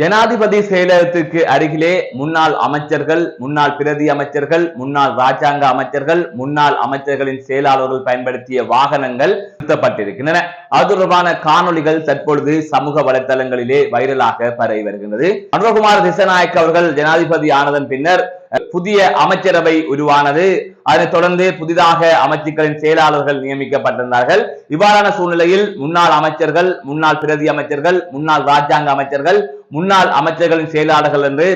ஜனாதிபதி செயலகத்திற்கு அருகிலே முன்னாள் அமைச்சர்கள் முன்னாள் பிரதி அமைச்சர்கள் முன்னாள் ராஜாங்க அமைச்சர்கள் முன்னாள் அமைச்சர்களின் செயலாளர்கள் பயன்படுத்திய வாகனங்கள் நிறுத்தப்பட்டிருக்கின்றன. அது தொடர்பான காணொளிகள் தற்பொழுது சமூக வலைதளங்களிலே வைரலாக பரவி வருகின்றது. அனுரகுமார் திசநாயக் அவர்கள் ஜனாதிபதி ஆனதன் பின்னர் புதிய அமைச்சரவை உருவானது. அதனைத் தொடர்ந்து புதிதாக அமைச்சுக்களின் செயலாளர்கள் நியமிக்கப்பட்டிருந்தார்கள். இவ்வாறான சூழ்நிலையில் முன்னாள் அமைச்சர்கள் முன்னாள் பிரதி அமைச்சர்கள் முன்னாள் ராஜாங்க அமைச்சர்கள் முன்னாள் அமைச்சர்களின் செயலாளர்கள் என்று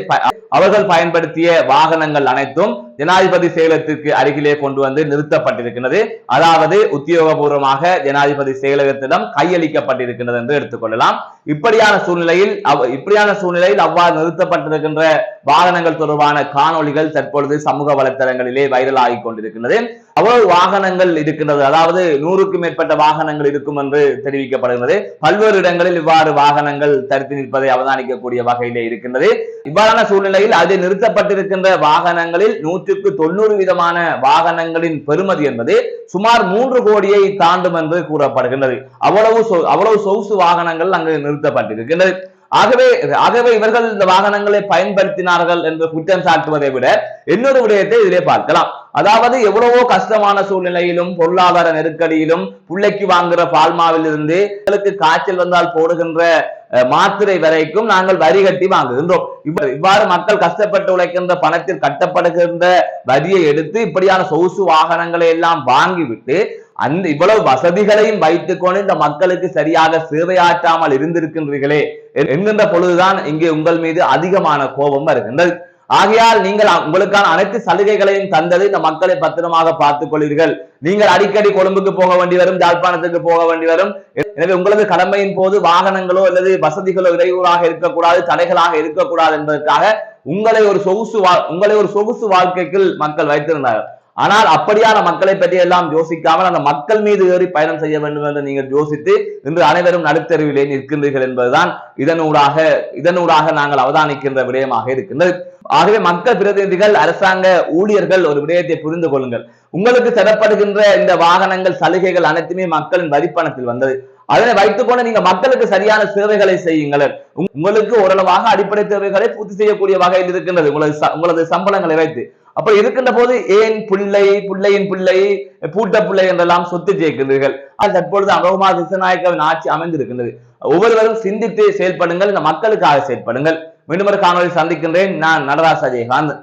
அவர்கள் பயன்படுத்திய வாகனங்கள் அனைத்தும் ஜனாதிபதி செயலகத்திற்கு அருகிலே கொண்டு வந்து நிறுத்தப்பட்டிருக்கிறது. அதாவது உத்தியோகபூர்வமாக ஜனாதிபதி செயலகத்திடம் கையளிக்கப்பட்டிருக்கின்றது என்று எடுத்துக்கொள்ளலாம் இப்படியான சூழ்நிலையில் இப்படியான சூழ்நிலையில் அவ்வாறு நிறுத்தப்பட்டிருக்கின்ற வாகனங்கள் தொடர்பான காணொளிகள் தற்பொழுது சமூக வலைத்தளங்களிலே வைரலாகி கொண்டிருக்கின்றது. அவ்வளவு வாகனங்கள் இருக்கின்றது. அதாவது நூறுக்கும் மேற்பட்ட வாகனங்கள் இருக்கும் என்று தெரிவிக்கப்படுகிறது பல்வேறு இடங்களில் இவ்வாறு வாகனங்கள் தடுத்து நிற்பதை அவதானிக்கக்கூடிய வகையிலே இருக்கின்றது. இவ்வாறான சூழ்நிலையில் அது நிறுத்தப்பட்டிருக்கின்ற வாகனங்களில் நூற்றுக்கு தொண்ணூறு விதமான வாகனங்களின் பெறுமதி என்பது சுமார் மூன்று கோடியை தாண்டும் என்று கூறப்படுகின்றது. அவ்வளவு சொ- அவ்வளவு சொகுசு வாகனங்கள் அங்கு நிறுத்தப்பட்டிருக்கின்றது. ஆகவே ஆகவே இவர்கள் இந்த வாகனங்களை பயன்படுத்தினார்கள் என்று குற்றம் சாட்டுவதை விட இன்னொரு விடயத்தை இதிலே பார்க்கலாம். அதாவது எவ்வளவோ கஷ்டமான சூழ்நிலையிலும் பொருளாதார நெருக்கடியிலும் பிள்ளைக்கு வாங்குற பால்மாவிலிருந்து எங்களுக்கு காய்ச்சல் வந்தால் போடுகின்ற அஹ், மாத்திரை வரைக்கும் நாங்கள் வரி கட்டி வாங்குகின்றோம். இவ்வாறு மக்கள் கஷ்டப்பட்டு உழைக்கின்ற பணத்தில் கட்டப்படுகின்ற வரியை எடுத்து இப்படியான சொகுசு வாகனங்களை எல்லாம் வாங்கிவிட்டு அந்த இவ்வளவு வசதிகளையும் வைத்துக்கொண்டு இந்த மக்களுக்கு சரியாக சேவையாற்றாமல் இருந்திருக்கின்றீர்களே என்கின்ற பொழுதுதான் இங்கே உங்கள் மீது அதிகமான கோபம் வருகின்றது. ஆகையால் நீங்கள் உங்களுக்கான அனைத்து சலுகைகளையும் தந்தது இந்த மக்களை பத்திரமாக பார்த்துக் கொள்வீர்கள். நீங்கள் அடிக்கடி கொழும்புக்கு போக வேண்டி வரும் யாழ்ப்பாணத்துக்கு போக வேண்டி வரும். எனவே உங்களது கடமையின் போது வாகனங்களோ அல்லது வசதிகளோ இடையூறாக இருக்கக்கூடாது தடைகளாக இருக்கக்கூடாது என்பதற்காக உங்களை ஒரு சொகுசு வா- உங்களை ஒரு சொகுசு வாழ்க்கைக்குள் மக்கள் வைத்திருந்தார்கள். ஆனால் அப்படியான மக்களை பற்றி எல்லாம் யோசிக்காமல் அந்த மக்கள் மீது ஏறி பயணம் செய்ய வேண்டும் என்று நீங்கள் யோசித்து இன்று அனைவரும் நடுத்தருவிலே நிற்கின்றீர்கள் என்பதுதான் இதனூடாக இதனூடாக நாங்கள் அவதானிக்கின்ற விடயமாக இருக்கின்றது. ஆகவே மக்கள் பிரதிநிதிகள் அரசாங்க ஊழியர்கள் ஒரு விடயத்தை புரிந்து கொள்ளுங்கள். உங்களுக்கு தரப்படுகின்ற இந்த வாகனங்கள் சலுகைகள் அனைத்துமே மக்களின் வரிப்பணத்தில் வந்தது. அதனை வைத்துக்கொண்டு நீங்க மக்களுக்கு சரியான சேவைகளை செய்யுங்கள். உங்களுக்கு ஓரளவாக அடிப்படை தேவைகளை பூர்த்தி செய்யக்கூடிய வகையில் இருக்கின்றது. உங்களது ச- உங்களது சம்பளங்களை வைத்து. அப்ப இருக்கின்ற போது ஏன் பிள்ளை பிள்ளையின் பிள்ளை பூட்ட பிள்ளை என்றெல்லாம் சொத்து சேர்க்கிறீர்கள் அது தற்பொழுது அகோமா திசநாயக்கவின் ஆட்சி அமைந்திருக்கின்றது. ஒவ்வொருவரும் சிந்தித்து செயல்படுங்கள் இந்த மக்களுக்காக செயல்படுங்கள். மீண்டும் ஒரு காணொலி சந்திக்கின்றேன். நான் நடராஜ் அஜயகாந்த்